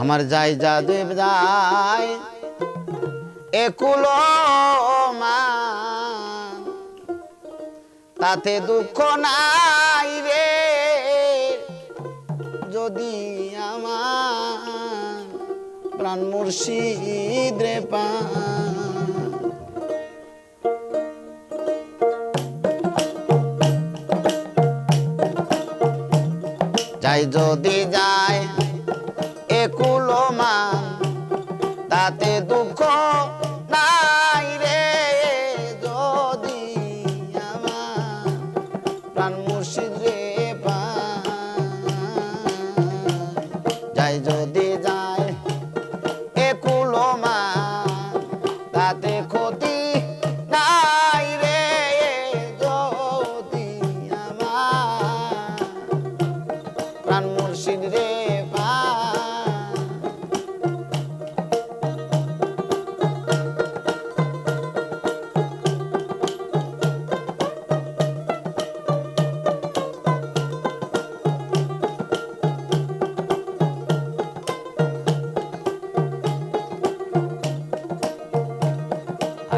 আমার যাই যা দেব যায় একুলো মা। তাতে দুঃখ নাই রে, যদি আমার প্রাণ মুর্শিদ রে যাই যদি যায় যাই যদি যায় একুলো মান তাতে ক্ষতি নাই রে যদি আমার। প্রাণ মুর্শিদ রে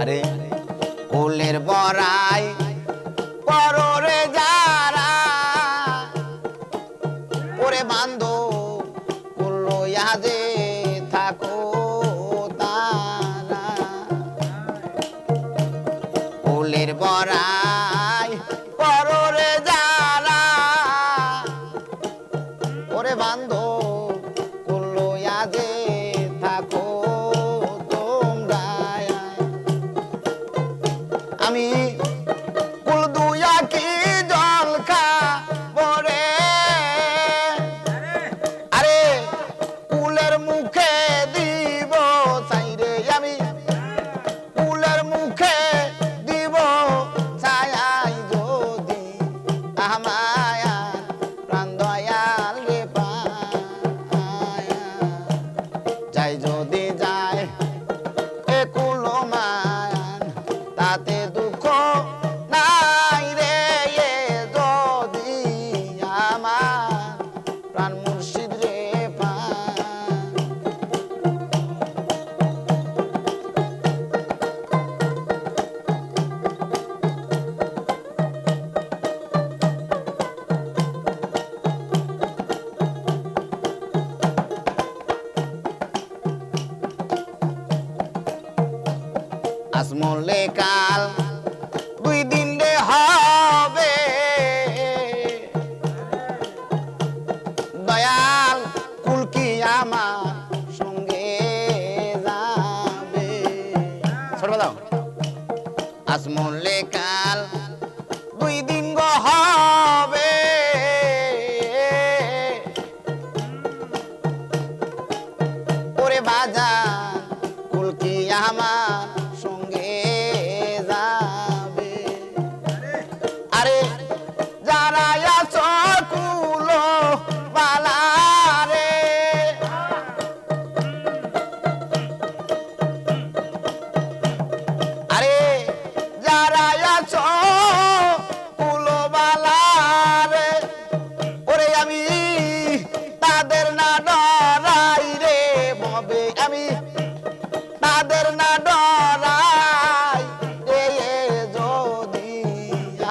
আরে কুলের বড়াই পররে যারা। ওরে বান্ধ কুলো ইয়াদে থাকো তারা। কুলের বড়াই পররে যারা। ওরে বান্ধ ಮಾಯಾ আসমলে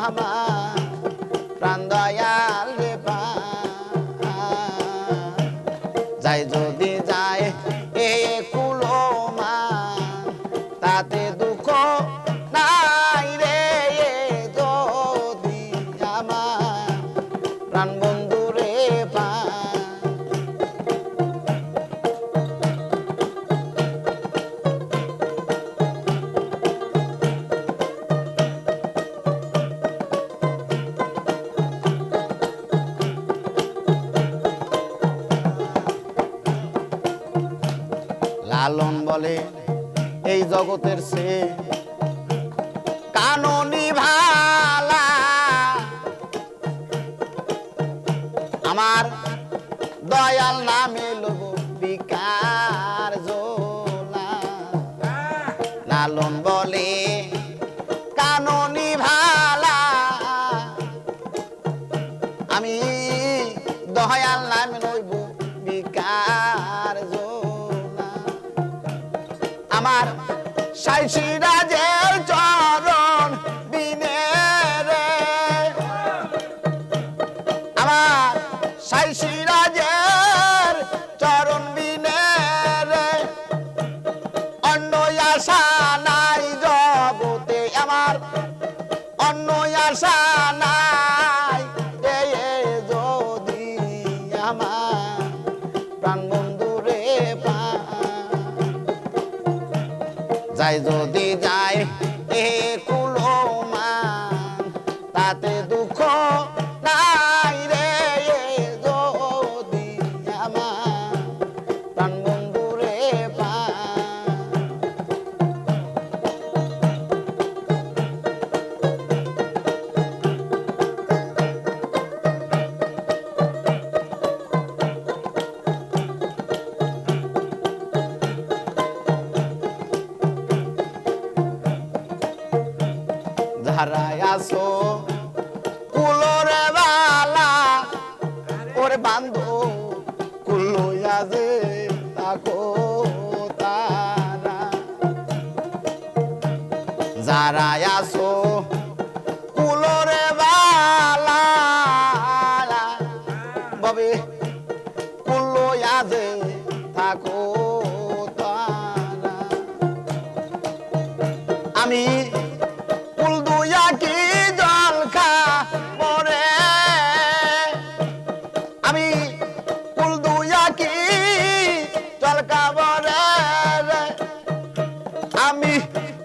আমার বলে এই জগতের সে। কাননি ভালা আমার দয়াল নামে লোক বিকার জোলা। লালন বলে সাইসি রাজের চরণ বিনে রে। আমার সাইসি রাজের চরণ বিনে রে। অন্য আশা নাই যাই যদি যায় এ ধারায় আসো। কুলোর বালা ওরে বান্ধব কুলোয়া যে তাকো তারা। যারা আসো খাবরে আমি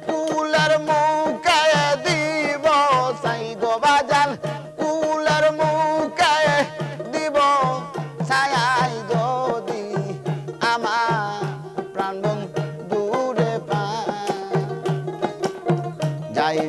কুলের মুখে দিব, সাই গো বাজাল কুলের মুখে দিব, ছায়াই যদি আমার প্রাণ দূরে পা যাই